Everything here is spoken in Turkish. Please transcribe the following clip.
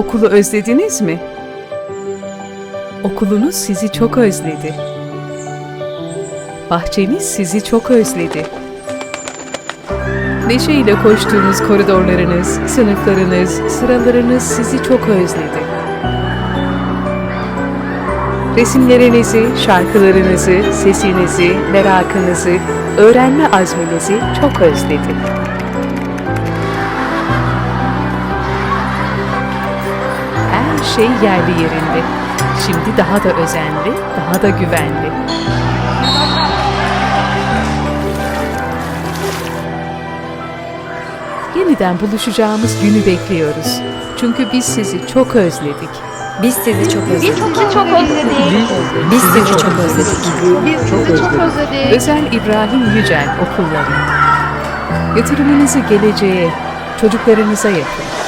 Okulu özlediniz mi? Okulunuz sizi çok özledi. Bahçeniz sizi çok özledi. Neşeyle koştuğunuz koridorlarınız, sınıflarınız, sıralarınız sizi çok özledi. Resimlerinizi, şarkılarınızı, sesinizi, merakınızı, öğrenme azminizi çok özledi. Şey yerli yerinde. Şimdi daha da özenli, daha da güvenli. Yeniden buluşacağımız günü bekliyoruz. Çünkü biz sizi çok özledik. Biz sizi çok özledik. Biz çok özledik. Biz sizi çok özledik. Biz sizi çok özledik. Özel İbrahim Yücel Okulları. Yatırımınızı geleceğe, çocuklarınıza yapın.